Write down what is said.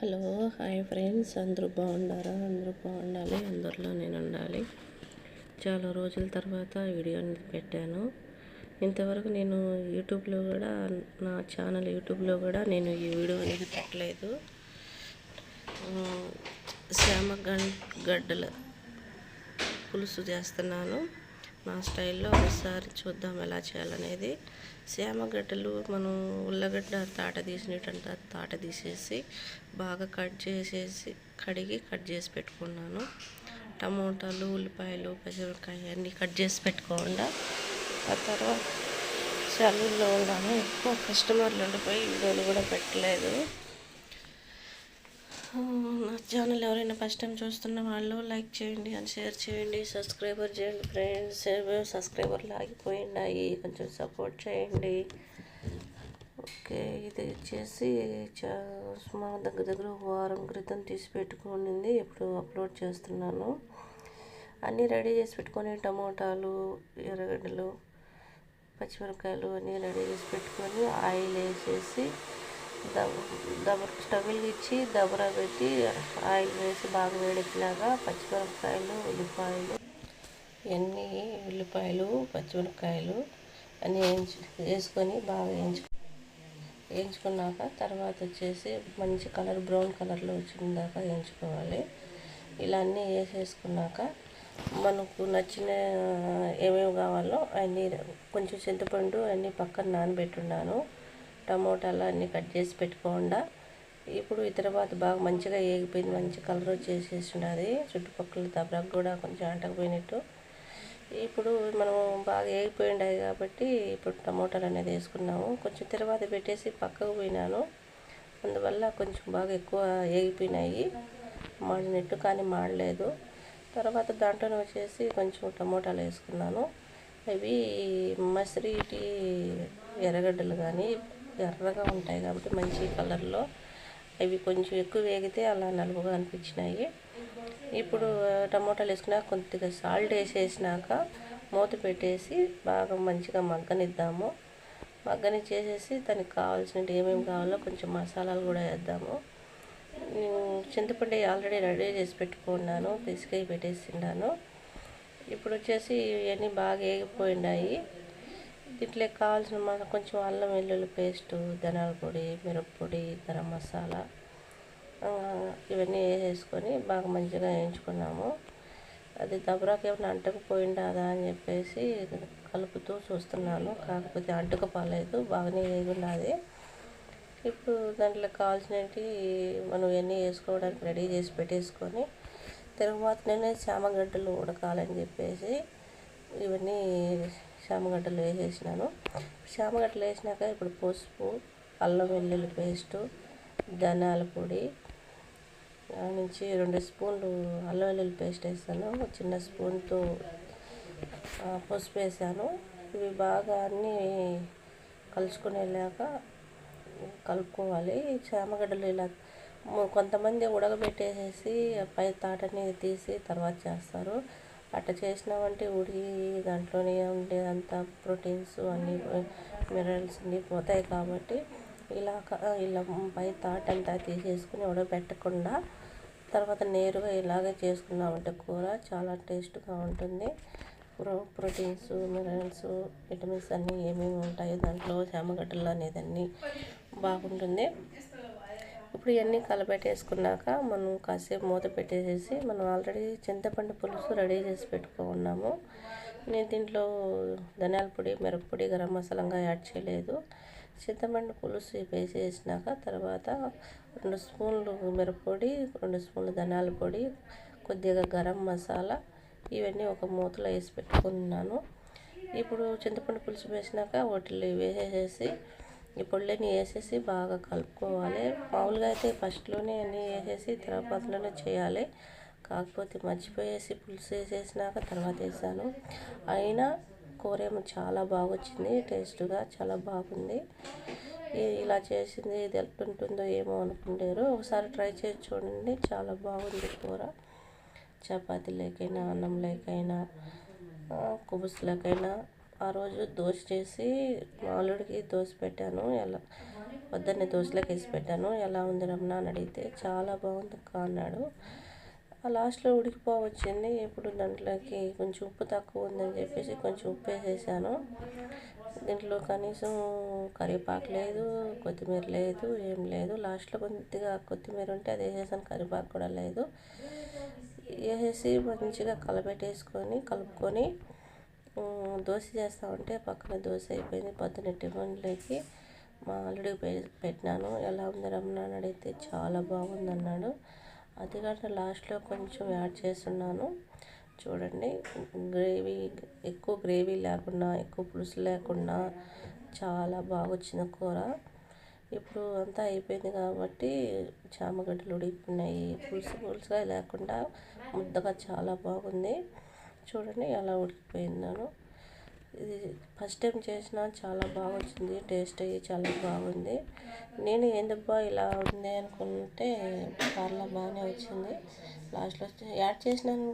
Hello hi friends. అందరూ బాగుండారా అందరూ బాగుండాలి. అందరిలో నేను ఉండాలి. చాలా రోజుల తర్వాత వీడియో అనేది పెట్టాను. ఇంతవరకు నేను యూట్యూబ్లో కూడా నా ఛానల్ యూట్యూబ్లో కూడా నేను ఈ వీడియో అనేది పెట్టలేదు. శ్యామ గడ్డల పులుసు చేస్తున్నాను. మా స్టైల్లో ఒకసారి చూద్దాం ఎలా చేయాలనేది. శ్యామగడ్డలు మనం ఉల్లగడ్డ తాట తీసినట్టంట తాట తీసేసి బాగా కట్ చేసేసి కడిగి కట్ చేసి పెట్టుకున్నాను. టమోటాలు ఉల్లిపాయలు పచ్చిమిరపకాయ అన్నీ కట్ చేసి పెట్టుకోకుండా ఆ తర్వాత సెలవుల్లో ఉన్నాను ఎక్కువ కస్టమర్లు ఉండిపోయి వీడియోలు కూడా పెట్టలేదు. ఛానల్ ఎవరైనా ఫస్ట్ టైం చూస్తున్న వాళ్ళు లైక్ చేయండి అని షేర్ చేయండి సబ్స్క్రైబర్ చేయండి ఫ్రెండ్స్ సబ్స్క్రైబర్లు ఆగిపోయినాయి కొంచెం సపోర్ట్ చేయండి. ఓకే ఇది వచ్చేసి మా దగ్గర దగ్గర ఒక వారం క్రితం తీసి పెట్టుకునింది ఇప్పుడు అప్లోడ్ చేస్తున్నాను. అన్నీ రెడీ చేసి పెట్టుకొని టమోటాలు ఎర్రగడ్డలు పచ్చిమిరపకాయలు అన్నీ రెడీ చేసి పెట్టుకొని ఆయిల్ వేసేసి దబ దబర స్టవ్ ఇచ్చి దబరా పెట్టి ఆయిల్ వేసి బాగా వేడెక్కినాక పచ్చిమిరపకాయలు ఉల్లిపాయలు ఇవన్నీ ఉల్లిపాయలు పచ్చిమిరపకాయలు అన్నీ వేయించు వేసుకొని బాగా వేయించు వేయించుకున్నాక తర్వాత వచ్చేసి మంచి కలర్ బ్రౌన్ కలర్లో వచ్చిన దాకా వేయించుకోవాలి. ఇలా అన్నీ వేసేసుకున్నాక మనకు నచ్చిన ఏమేమి కావాలో అన్నీ కొంచెం చింతపండు అన్నీ పక్కన నానబెట్టున్నాను. టమోటాలు అన్నీ కట్ చేసి పెట్టుకోకుండా ఇప్పుడు ఈ తర్వాత బాగా మంచిగా ఏగిపోయింది మంచి కలర్ వచ్చేసేసి ఉన్నది చుట్టుపక్కల దబరకు కూడా కొంచెం అంటకపోయినట్టు. ఇప్పుడు మనం బాగా ఏగిపోయి ఉన్నాయి కాబట్టి ఇప్పుడు టమోటాలు అనేది వేసుకున్నాము. కొంచెం తర్వాత పెట్టేసి పక్కకు పోయినాను. అందువల్ల కొంచెం బాగా ఎక్కువ ఏగిపోయినాయి. మాడినట్టు కానీ మాడలేదు. తర్వాత దాంట్లోనే వచ్చేసి కొంచెం టమోటాలు వేసుకున్నాను. అవి మసిరిటి ఎర్రగడ్డలు కానీ ఎర్రగా ఉంటాయి కాబట్టి మంచి కలర్లో. అవి కొంచెం ఎక్కువ వేగితే అలా నలుపుగా అనిపించినాయి. ఇప్పుడు టమోటాలు వేసుకున్నాక కొద్దిగా సాల్ట్ వేసేసినాక మూత పెట్టేసి బాగా మంచిగా మగ్గనిద్దాము. మగ్గని చేసేసి దానికి కావాల్సినవి ఏమేమి కావాలో కొంచెం మసాలాలు కూడా వేద్దాము. నేను చింతపండు ఆల్రెడీ రెడీ చేసి పెట్టుకున్నాను పిసికాయ పెట్టేసిన్నాను ఇప్పుడు వచ్చేసి ఇవన్నీ బాగా వేగిపోయినాయి. దీంట్లో కావాల్సిన మన కొంచెం అల్లం వెల్లుల్లి పేస్టు ధనాల పొడి మిరప్పొడి గరం మసాలా ఇవన్నీ వేసేసుకొని బాగా మంచిగా వేయించుకున్నాము. అది దబరాకి ఏమైనా అంటకపోయిండాదా అని చెప్పేసి కలుపుతూ చూస్తున్నాను. కాకపోతే అంటుకపోలేదు బాగానే వేగుండాది ఇప్పుడు దాంట్లో కావాల్సినవి మనం ఇవన్నీ వేసుకోవడానికి రెడీ చేసి పెట్టేసుకొని తర్వాత నేనే చామగడ్డలు ఉడకాలని చెప్పేసి ఇవన్నీ చామగడ్డలు వేసేసినాను. చామగడ్డలు వేసినాక ఇప్పుడు పసుపు అల్లం వెల్లుల్లి పేస్టు ధనియాల పొడి నుంచి రెండు స్పూన్లు అల్లం వెల్లుల్లి పేస్ట్ వేసాను చిన్న స్పూన్తో పసుపు వేసాను. ఇవి బాగా అన్నీ కలుసుకునేలాగా కలుపుకోవాలి. చామగడ్డలు ఇలా కొంతమంది ఉడకబెట్టేసేసి పై తాటని తీసి తర్వాత చేస్తారు. అట్ట చేసినామంటే ఉడి దాంట్లోనే ఉండేదంతా ప్రోటీన్స్ అన్నీ మినరల్స్ అన్నీ పోతాయి కాబట్టి ఇలా ఇలా పై తాటంతా తీసేసుకుని ఉడకబెట్టకుండా తర్వాత నేరుగా ఇలాగే చేసుకున్నామంటే కూర చాలా టేస్ట్గా ఉంటుంది. ప్రో ప్రోటీన్స్ మినరల్స్ విటమిన్స్ అన్నీ ఏమేమి ఉంటాయో దాంట్లో శామగడ్డలు అనేది అన్నీ బాగుంటుంది. ఇప్పుడు ఇవన్నీ కలపెట్టేసుకున్నాక మనం కాసేపు మూత పెట్టేసేసి మనం ఆల్రెడీ చింతపండు పులుసు రెడీ చేసి పెట్టుకున్నాము. నేను దీంట్లో ధనియాల పొడి మిరప్పొడి గరం మసాలాగా యాడ్ చేయలేదు. చింతపండు పులుసు వేసేసినాక తర్వాత రెండు స్పూన్లు మిరప్పొడి రెండు స్పూన్లు ధనియాల పొడి కొద్దిగా గరం మసాలా ఇవన్నీ ఒక మూతలో వేసి పెట్టుకున్నాను. ఇప్పుడు చింతపండు పులుసు వేసినాక వాటిని వేసేసి ఈ పొళ్ళని వేసేసి బాగా కలుపుకోవాలి. మామూలుగా అయితే ఫస్ట్లోనే అన్నీ వేసేసి తర్వాతలోనే చేయాలి. కాకపోతే మర్చిపోయేసి పులుసు వేసేసినాక తర్వాత వేసాను. అయినా కూర ఏమో చాలా బాగా వచ్చింది టేస్ట్గా చాలా బాగుంది. ఇలా చేసింది ఇది ఎట్లుంటుందో ఏమో అనుకుంటారు. ఒకసారి ట్రై చేసి చూడండి చాలా బాగుంది కూర. చపాతీ లేకైనా అన్నం లేకైనా కుబుస్లకైనా ఆ రోజు దోశ చేసి మాలుడికి దోశ పెట్టాను. ఎలా పొద్దున్నే దోశలోకి వేసి పెట్టాను. ఎలా ఉంది రమణ అని అడిగితే చాలా బాగుంది అక్క అన్నాడు. ఆ లాస్ట్లో ఉడికిపోవచ్చింది ఇప్పుడు దాంట్లోకి కొంచెం ఉప్పు తక్కువ ఉందని చెప్పేసి కొంచెం ఉప్పు వేసేసాను దీంట్లో కనీసం కరివేపాకు లేదు కొత్తిమీర లేదు ఏం లేదు. లాస్ట్లో కొద్దిగా కొత్తిమీర ఉంటే అది వేసేసాను. కరివేపాకు కూడా లేదు. వేసేసి మంచిగా కలపెట్టేసుకొని కలుపుకొని దోశ చేస్తా ఉంటే పక్కన దోశ అయిపోయింది. పొద్దున్న టిఫిన్లోకి మా అల్లుడికి పెట్టినాను. ఎలా ఉంది రమణ అని అడిగితే చాలా బాగుంది అన్నాడు. అది కాక లాస్ట్లో కొంచెం యాడ్ చేస్తున్నాను. చూడండి గ్రేవీ ఎక్కువ గ్రేవీ లేకుండా ఎక్కువ పులుసు లేకుండా చాలా బాగా వచ్చిన కూర. ఇప్పుడు అంతా అయిపోయింది కాబట్టి చామగడ్డలు ఉడికిపోయినాయి పులుసు పులుసుగా లేకుండా ముద్దగా చాలా బాగుంది. చూడండి ఎలా ఉడికిపోయిందాను. ఇది ఫస్ట్ టైం చేసిన చాలా బాగా వచ్చింది టేస్ట్ అయ్యి చాలా బాగుంది. నేను ఎందుకు ఇలా ఉంది అనుకుంటే పర్లా బాగానే వచ్చింది. లాస్ట్లో యాడ్ చేసినాను